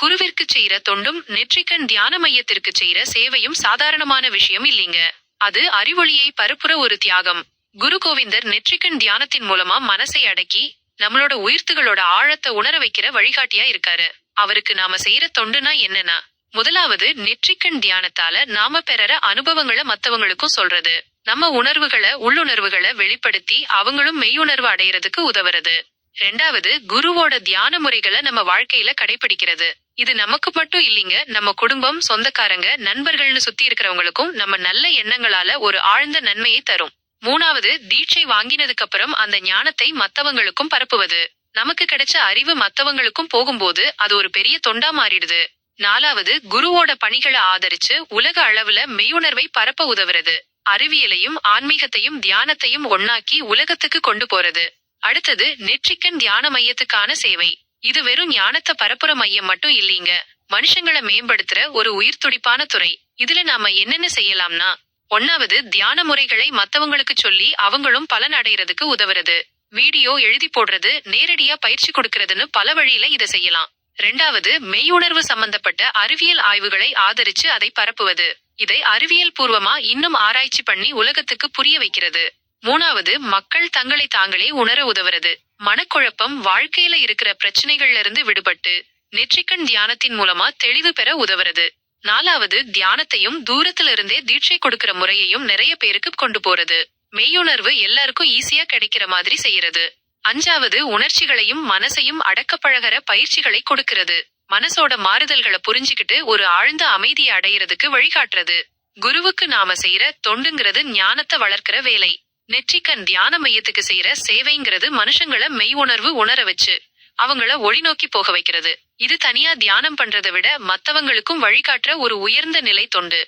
குருவிற்கு செய்யற தொண்டும் நெற்றிக்கண் தியான மையத்திற்கு செய்யற சேவையும் சாதாரணமான விஷயம் இல்லைங்க. அது அறிவொளியை பரப்புற ஒரு தியாகம். குரு கோவிந்தர் நெற்றிக்கண் தியானத்தின் மூலமா மனசை அடக்கி நம்மளோட உயிர்த்துகளோட ஆழத்தை உணர வைக்கிற வழிகாட்டியா இருக்காரு. அவருக்கு நாம செய்யற தொண்டுனா என்னன்னா முதலாவது நெற்றிக்கண் தியானத்தால நாம பெறற அனுபவங்களை மத்தவங்களுக்கும் சொல்றது. நம்ம உணர்வுகளை உள்ளுணர்வுகளை வெளிப்படுத்தி அவங்களும் மெய்யுணர்வு அடையறதுக்கு உதவுறது. ரெண்டாவது குருவோட தியான முறைகளை நம்ம வாழ்க்கையில கடைபிடிக்கிறது. இது நமக்கு மட்டும் இல்லைங்க நம்ம குடும்பம் சொந்தக்காரங்க நண்பர்கள்னு சுத்தி இருக்கிறவங்களுக்கும் நம்ம நல்ல எண்ணங்களால ஒரு ஆழ்ந்த நன்மையை தரும். மூணாவது தீட்சை வாங்கினதுக்கு அப்புறம் அந்த ஞானத்தை மத்தவங்களுக்கும் பரப்புவது. நமக்கு கிடைச்ச அறிவு மத்தவங்களுக்கும் போகும்போது அது ஒரு பெரிய தொண்டா மாறிடுது. நாலாவது குருவோட பணிகளை ஆதரிச்சு உலக அளவுல மெய்யுணர்வை பரப்ப உதவுறது. அறிவியலையும் ஆன்மீகத்தையும் தியானத்தையும் ஒண்ணாக்கி உலகத்துக்கு கொண்டு போறது. அடுத்தது நெற்றிக்கண் தியான மையத்துக்கான சேவை. இது வெறும் ஞானத்தை பரப்புற மையம் மட்டும் இல்லீங்க. மனுஷங்களை மேம்படுத்துற ஒரு உயிர் துடிப்பான துறை. இதுல நாம என்னென்ன செய்யலாம்னா ஒன்னாவது தியான முறைகளை மத்தவங்களுக்கு சொல்லி அவங்களும் பலன் அடையறதுக்கு உதவுறது. வீடியோ எழுதி போடுறது நேரடியா பயிற்சி கொடுக்கறதுன்னு பல வழியில இதை செய்யலாம். ரெண்டாவது மெய்யுணர்வு சம்பந்தப்பட்ட அறிவியல் ஆய்வுகளை ஆதரிச்சு அதை பரப்புவது. இதை அறிவியல் பூர்வமா இன்னும் ஆராய்ச்சி பண்ணி உலகத்துக்கு புரிய வைக்கிறது. மூணாவது மக்கள் தங்களை தாங்களே உணர உதவுறது. மனக்குழப்பம் வாழ்க்கையில இருக்கிற பிரச்சனைகள்ல இருந்து விடுபட்டு நெற்றிக்கண் தியானத்தின் மூலமா தெளிவு பெற உதவுறது. நாலாவது தியானத்தையும் தூரத்துல இருந்தே தீட்சை கொடுக்கிற முறையையும் நிறைய பேருக்கு கொண்டு போறது. மெய்யுணர்வு எல்லாருக்கும் ஈஸியா கிடைக்கிற மாதிரி செய்யறது. அஞ்சாவது உணர்ச்சிகளையும் மனசையும் அடக்க பழகிற பயிற்சிகளை கொடுக்கிறது. மனசோட மாறுதல்களை புரிஞ்சுக்கிட்டு ஒரு ஆழ்ந்த அமைதியை அடையிறதுக்கு வழிகாட்டுறது. குருவுக்கு நாம செய்யற தொண்டுங்கிறது ஞானத்தை வளர்க்கிற வேலை. நெற்றிக்கண் தியான மையத்துக்கு செய்யற சேவைங்கிறது மனுஷங்களை மெய் உணர்வு உணர வச்சு அவங்கள ஒளி நோக்கி போக வைக்கிறது. இது தனியா தியானம் பண்றதை விட மத்தவங்களுக்கும் வழிகாட்டுற ஒரு உயர்ந்த நிலை தொண்டு.